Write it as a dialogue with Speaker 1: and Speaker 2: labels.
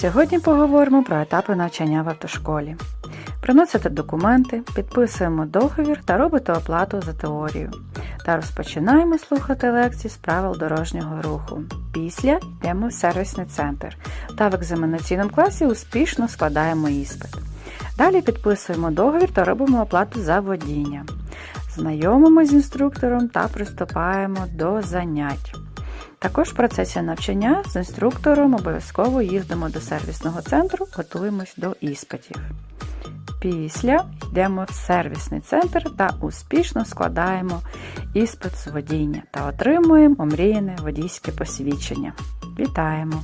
Speaker 1: Сьогодні поговоримо про етапи навчання в автошколі. Приносите документи, підписуємо договір та робите оплату за теорію. Та розпочинаємо слухати лекції з правил дорожнього руху. Після йдемо в сервісний центр та в екзаменаційному класі успішно складаємо іспит. Далі підписуємо договір та робимо оплату за водіння. Знайомимося з інструктором та приступаємо до занять. Також в процесі навчання з інструктором обов'язково їздимо до сервісного центру, готуємось до іспитів. Після йдемо в сервісний центр та успішно складаємо іспит з водіння та отримуємо омріяне водійське посвідчення. Вітаємо!